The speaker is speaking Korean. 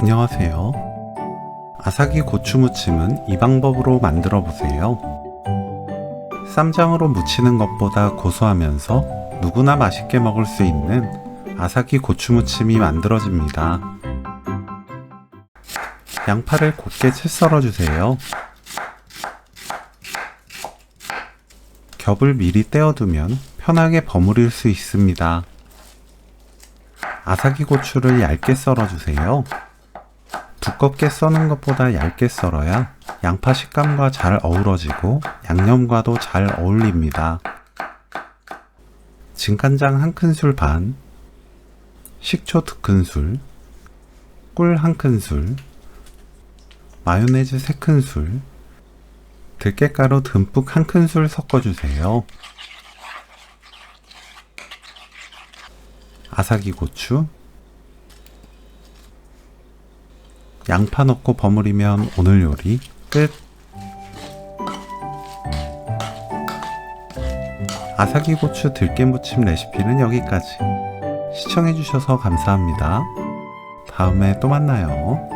안녕하세요. 아사기 고추 무침은 이 방법으로 만들어 보세요. 쌈장으로 무치는 것보다 고소하면서 누구나 맛있게 먹을 수 있는 아사기 고추 무침이 만들어집니다. 양파를 곱게 채 썰어 주세요. 겹을 미리 떼어두면 편하게 버무릴 수 있습니다. 아사기 고추를 얇게 썰어 주세요. 두껍게 써는 것보다 얇게 썰어야 양파 식감과 잘 어우러지고 양념과도 잘 어울립니다. 진간장 한 큰술 반, 식초 두 큰술, 꿀 한 큰술, 마요네즈 세 큰술, 들깨가루 듬뿍 한 큰술 섞어주세요. 아사기 고추, 양파 넣고 버무리면 오늘 요리 끝. 아사기 고추 들깨 무침 레시피는 여기까지. 시청해주셔서 감사합니다. 다음에 또 만나요.